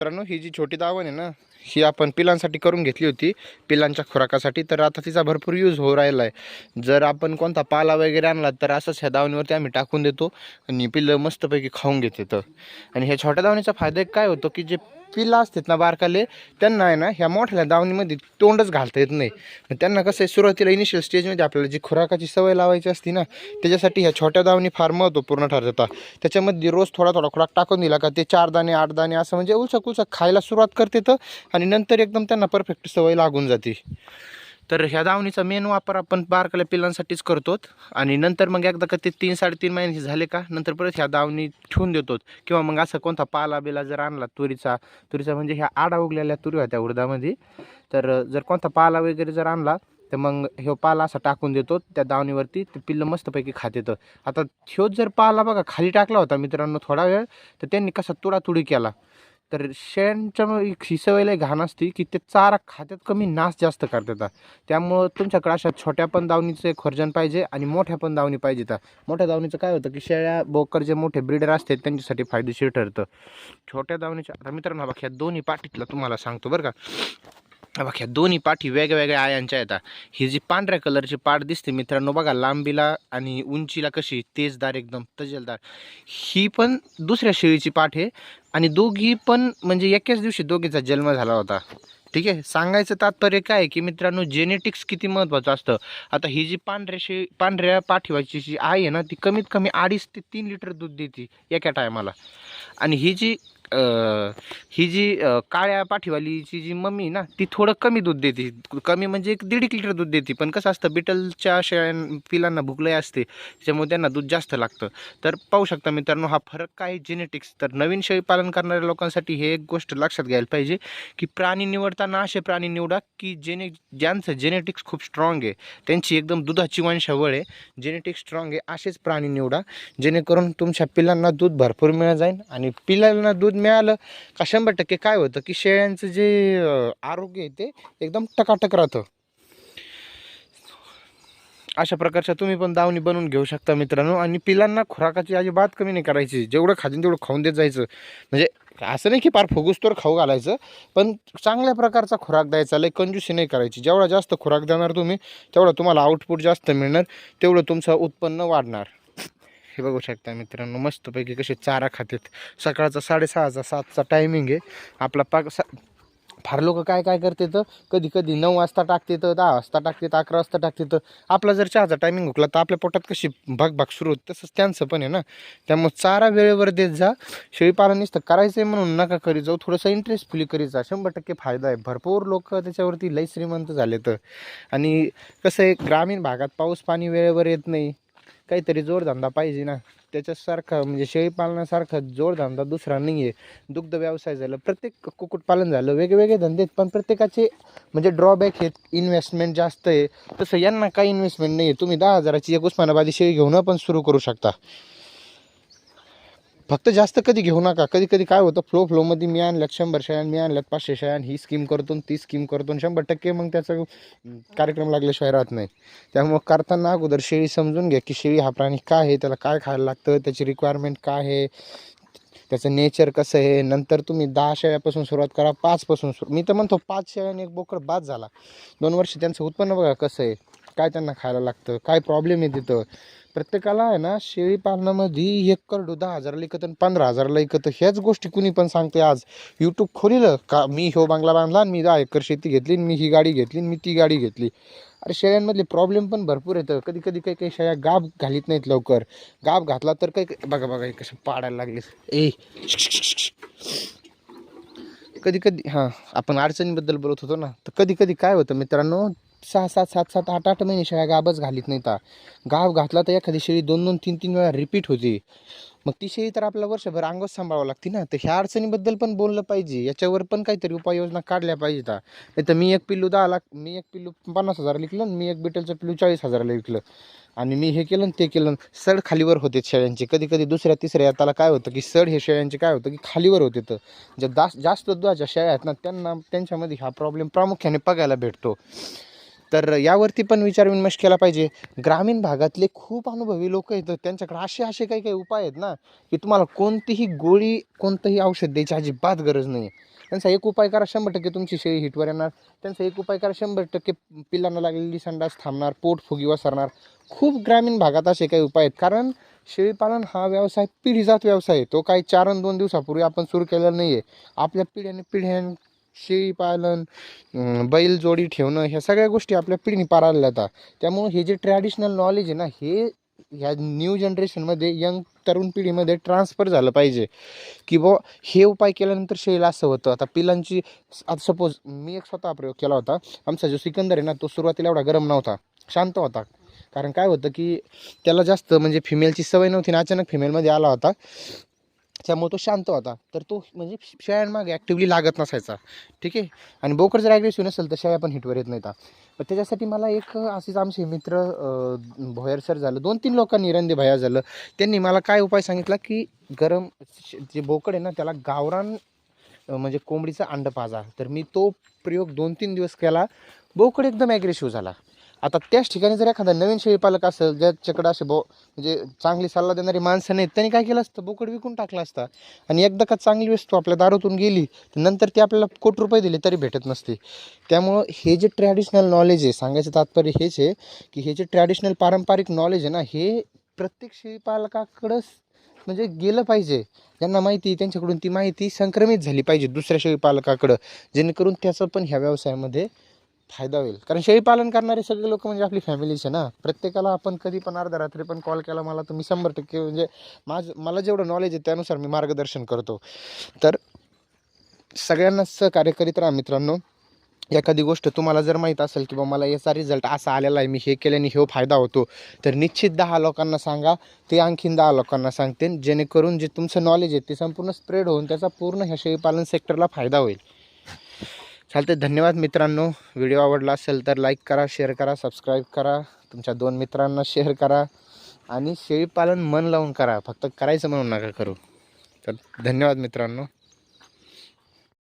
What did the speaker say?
मित्रांनो ही जी छोटी दावण आहे ना ही आपण पिलांसाठी करून घेतली होती. पिलांच्या खुराकासाठी तर आता तिचा भरपूर यूज होऊ राहिला आहे. जर आपण कोणता पाला वगैरे आणला तर असंच ह्या दावणीवरती आम्ही टाकून देतो आणि पिलं मस्तपैकी खाऊन घेते तर. आणि ह्या छोट्या दावणीचा फायदा काय होतो की जे पिल्लं असतात ना बारकाले त्यांना आहे ना ह्या मोठ्या दावणीमध्ये तोंडच घालता येत नाही. मग त्यांना कसं आहे सुरुवातीला इनिशियल स्टेजमध्ये आपल्याला जी खुराकाची सवय लावायची असती ना त्याच्यासाठी ह्या छोट्या दावणी फार महत्त्वपूर्ण ठरतात. त्याच्यामध्ये रोज थोडा थोडा खुराक टाकून दिला का ते चार दाणे आठ दाणे असं म्हणजे उलचक उलचक खायला सुरुवात करते तर आणि नंतर एकदम त्यांना परफेक्ट सवय लागून जाते. तर ह्या दावणीचा मेन वापर आपण बारकाल्या पिल्लांसाठीच करतो आणि नंतर मग एकदा का ते तीन साडेतीन महिन्याचे झाले का नंतर परत ह्या दावणी ठेवून देतो किंवा मग असं कोणता पाला बिला जर आणला तुरीचा तुरीचा म्हणजे ह्या आडा उगलेल्या तुरी होत्या उडदामध्ये. तर जर कोणता पाला वगैरे जर आणला तर मग ह्यो पाला असा टाकून देतो त्या दावणीवरती. ते पिल्लं मस्तपैकी खात येतं. आता ह्योच जर पाला बघा खाली टाकला होता मित्रांनो थोडा वेळ तर त्यांनी कसा तुडातुडी केला. तर शेळ्यांच्या ही सवय लय घाण असते की ते चारा खात्यात कमी नाश जास्त करतात. त्यामुळं तुमच्याकडे अशा छोट्या पण दावणीचं एक खर्जन पाहिजे आणि मोठ्या पण दावणी पाहिजे. तर मोठ्या दावणीचं काय होतं की शेळ्या बोकर जे मोठे ब्रीडर असतात त्यांच्यासाठी फायदेशीर ठरतं. छोट्या दावणीच्या आता मित्रांनो बघ ह्या दोन्ही पाठीतला तुम्हाला सांगतो बरं का. बघ्या दोन्ही पाठी वेगवेगळ्या आयांच्या येतात. ही जी पांढऱ्या कलरची पाठ दिसते मित्रांनो बघा लांबीला आणि उंचीला कशी तेजदार एकदम तजेलदार. ही पण दुसऱ्या शेळीची पाठ आहे आणि दोघी पण म्हणजे एकाच दिवशी दोघीचा जन्म झाला होता. ठीक आहे? सांगायचं तात्पर्य काय की मित्रांनो जेनेटिक्स किती महत्त्वाचं असतं? आता ही जी पांढऱ्या शे पांढऱ्या पाठीवाची जी आई आहे ना ती कमीत कमी अडीच ते तीन लिटर दूध देते एका टायमाला. आणि ही जी ही जी काळ्या पाठीवालीची जी मम्मी आहे ना ती थोडं कमी दूध देते. कमी म्हणजे एक दीड एक लिटर दूध देते. पण कसं असतं बिटलच्या शेळ्यां पिलांना भुकलय असते त्याच्यामुळे त्यांना दूध जास्त लागतं. तर पाहू शकता मित्रांनो हा फरक काय जेनेटिक्स तर नवीन शेळी पालन करणाऱ्या लोकांसाठी हे एक गोष्ट लक्षात घ्यायला पाहिजे की प्राणी निवडताना असे प्राणी निवडा की जेने ज्यांचं जेनेटिक्स खूप स्ट्रॉंग आहे त्यांची एकदम दुधाची वंशावळ आहे जेनेटिक्स स्ट्रॉंग आहे असेच प्राणी निवडा. जेणेकरून तुमच्या पिलांना दूध भरपूर मिळत जाईल आणि पिलांना दूध मिळालं का शंभर टक्के काय होतं की शेळ्यांचं जे आरोग्य आहे ते एकदम टकाटक राहतं. अशा प्रकारच्या तुम्ही पण दावणी बनवून घेऊ शकता मित्रांनो. आणि पिलांना खुराकाची अजिबात कमी नाही करायची. जेवढं खातील तेवढं खाऊन देत जायचं. म्हणजे असं नाही की फार फुगूस तर खाऊ घालायचं पण चांगल्या प्रकारचा खुराक द्यायचा. लय कंजूसी नाही करायची. जेवढा जास्त खुराक देणार तुम्ही तेवढं तुम्हाला आउटपुट जास्त मिळणार तेवढं तुमचं उत्पन्न वाढणार. हे बघू शकता मित्रांनो मस्तपैकी कसे चारा खातात. सकाळचा साडेसहाचा सातचा टायमिंग आहे. आपला पाक सा फार लोक काय काय करते तर कधी कधी नऊ वाजता टाकते तर दहा वाजता टाकते तर अकरा वाजता टाकते तर आपला जर चहाचा टायमिंग हुकला तर आपल्या पोटात कशी भाग भाग सुरू होते तसंच त्यांचं पण आहे ना. त्यामुळे चारा वेळेवर देत जा. शेळीपालन नुसतं करायचं आहे म्हणून नका करी जाऊ. थोडंसं इंटरेस्टफुली करीत जा. शंभर टक्के फायदा आहे. भरपूर लोक त्याच्यावरती लई श्रीमंत झाले तर आणि कसं आहे ग्रामीण भागात पाऊस पाणी वेळेवर येत नाही. काहीतरी जोडधंदा पाहिजे ना. त्याच्यासारखा म्हणजे शेळीपालनासारखा जोडधंदा दुसरा नाही आहे दुग्ध व्यवसाय झालं प्रत्येक कुक्कुटपालन झालं वेगवेगळे धंदे आहेत पण प्रत्येकाचे म्हणजे ड्रॉबॅक आहेत इन्व्हेस्टमेंट जास्त आहे. तसं यांना काही इन्व्हेस्टमेंट नाही आहे तुम्ही दहा हजाराची एक उस्मानाबादी शेळी घेऊन पण सुरू करू शकता. फक्त जास्त कधी घेऊ नका. कधी कधी काय होतं फ्लो फ्लोमध्ये मी आणल्यात शंभर शेळ्यान मी आणल्यात पाचशे शेळ्यान ही स्कीम करतो ती स्कीम करतो शंभर टक्के मग त्याचा कार्यक्रम लागल्याशिवाय राहत नाही. त्यामुळं करताना अगोदर शेळी समजून घ्या की शेळी हा प्राणी काय आहे त्याला काय खायला लागतं त्याची रिक्वायरमेंट काय आहे त्याचं नेचर कसं आहे नंतर तुम्ही दहा शेळ्यापासून सुरुवात करा पाचपासून सुरू मी तर म्हणतो पाच शेळ्याने एक बोकड बाद झाला. दोन वर्ष त्यांचं उत्पन्न बघा कसं आहे काय त्यांना खायला लागतं काय प्रॉब्लेम आहे तिथं. प्रत्येकाला आहे ना शेळी पालनामध्ये एक करडू दहा हजाराला इकत आणि पंधरा हजाराला इकत ह्याच गोष्टी कुणी पण सांगते आज. यूट्यूब खोलीलं का मी हो बांगला बांधला आणि मी दहा एकर शेती घेतली मी ही गाडी घेतली मी ती गाडी घेतली. अरे शेळ्यांमधले प्रॉब्लेम पण भरपूर येतं कधी कधी काही काही शेळ्या गाब घालीत नाहीत लवकर. गाब घातला तर काही बघा बघा कसं पाडायला लागले ए कधी कधी हां आपण अडचणीबद्दल बोलत होतो ना तर कधी कधी काय होतं मित्रांनो सहा सात सात सात आठ आठ महिने शेळ्या गाबच घालीत नाही ता. गाव घातला तर एखादी शेळी दोन दोन तीन तीन वेळा रिपीट होते. मग ती शेळी तर आपल्याला वर्षभर अंगच सांभाळावं लागते ना. तर ह्या अडचणीबद्दल पण बोललं पाहिजे. याच्यावर पण काहीतरी उपाययोजना काढल्या पाहिजेत नाही तर मी एक पिल्लू दहा लाख मी एक पिल्लू पन्नास हजार विकलं आणि मी एक बिटलचं पिल्लू चाळीस हजाराला विकलं. आणि मी हे केलं आणि ते केलं सड खालीवर होते शेळ्यांचे. कधी कधी दुसऱ्या तिसऱ्या याताला काय होतं की सड हे शेळ्यांचे काय होतं की खालीवर होते तर ज्या दास जास्त दुधाच्या शेळ्या आहेत ना त्यांना त्यांच्यामध्ये हा प्रॉब्लेम प्रामुख्याने बघायला भेटतो. तर यावरती पण विचारविनिमय केला पाहिजे. ग्रामीण भागातले खूप अनुभवी लोक आहेत त्यांच्याकडे असे असे काही काही उपाय आहेत ना की तुम्हाला कोणतीही गोळी कोणतंही औषध द्यायची अजिबात गरज नाही त्यांचा एक उपाय करा शंभर टक्के तुमची शेळी हिटवर येणार. त्यांचा एक उपाय करा शंभर टक्के पिल्लांना लागलेली संडास थांबणार पोट फुगी वसरणार खूप ग्रामीण भागात असे काही उपाय आहेत. कारण शेळीपालन हा व्यवसाय पिढीजात व्यवसाय आहे. तो काही चार दोन दिवसापूर्वी आपण सुरू केलेला नाही आहे आपल्या पिढ्याने पिढ्याने शेळीपालन बैलजोडी ठेवणं ह्या सगळ्या गोष्टी आपल्या पिढीने पार जातात त्यामुळं हे जे ट्रॅडिशनल नॉलेज आहे ना हे ह्या न्यू जनरेशनमध्ये यंग तरुण पिढीमध्ये ट्रान्सफर झालं पाहिजे. की बुवा हे उपाय केल्यानंतर शेळीला असं होतं. आता पिलांची आता सपोज मी एक स्वतः प्रयोग केला होता. आमचा जो सिकंदर आहे ना तो सुरुवातीला एवढा गरम नव्हता. शांत होता. कारण काय होतं की त्याला जास्त म्हणजे फिमेलची सवय नव्हती आणि अचानक फिमेलमध्ये आला होता. त्यामुळे तो शांत होता. तर तो म्हणजे शेळ्यांमागे ॲक्टिव्हली लागत नसायचा. ठीक आहे? आणि बोकड जर ॲग्रेसिव्ह नसेल तर शेळ्या पण हिटवर येत नाहीत पण त्याच्यासाठी मला एक असेच आमचे मित्र भोयर सर झालं. दोन तीन लोकांनी रंदे भया झालं. त्यांनी मला काय उपाय सांगितला की गरम जे बोकड आहे ना त्याला गावरान म्हणजे कोंबडीचा अंड पाजा. तर मी तो प्रयोग दोन तीन दिवस केला. बोकड एकदम ॲग्रेसिव्ह झाला. आता त्याच ठिकाणी जर एखादा नवीन शेळीपालक असेल ज्याच्याकडं असे बो म्हणजे चांगली सल्ला देणारी माणसं नाहीत त्यांनी काय केलं असतं? बोकड विकून टाकला असता. आणि एकदा का चांगली वस्तू आपल्या दारातून गेली तर नंतर ती आपल्याला कोटी रुपये दिले तरी भेटत नसते. त्यामुळं हे जे ट्रॅडिशनल नॉलेज आहे सांगायचं तात्पर्य हेच आहे की हे जे ट्रॅडिशनल पारंपरिक नॉलेज आहे ना हे प्रत्येक शेळीपालकाकडंच म्हणजे गेलं पाहिजे. ज्यांना माहिती आहे, त्यांच्याकडून ती माहिती संक्रमित झाली पाहिजे दुसऱ्या शेळीपालकाकडं जेणेकरून त्याचं पण ह्या व्यवसायामध्ये फायदा होईल. कारण शेळीपालन करणारे सगळे लोक म्हणजे आपली फॅमिलीच आहे ना. प्रत्येकाला आपण कधी पण अर्धा रात्री पण कॉल केला मला तुम्ही शंभर टक्के म्हणजे माझं मला जेवढं नॉलेज आहे त्यानुसार मी मार्गदर्शन करतो. तर सगळ्यांना सहकार्य करीत राहा मित्रांनो. एखादी गोष्ट तुम्हाला जर माहीत असेल की बा मला याचा रिझल्ट असा आलेला आहे मी हे केल्याने हे फायदा होतो तर निश्चित दहा लोकांना सांगा. ते आणखीन दहा लोकांना सांगते. जेणेकरून जे तुमचं नॉलेज आहे ते संपूर्ण स्प्रेड होऊन त्याचा पूर्ण ह्या शेळीपालन सेक्टरला फायदा होईल. चालते धन्यवाद मित्रांनो. व्हिडिओ आवडला असेल तर लाईक करा शेअर करा सबस्क्राईब करा. तुमच्या दोन मित्रांना शेअर करा. आणि शेळीपालन मन लावून करा. फक्त करायचं म्हणून नका करू. तर धन्यवाद मित्रांनो.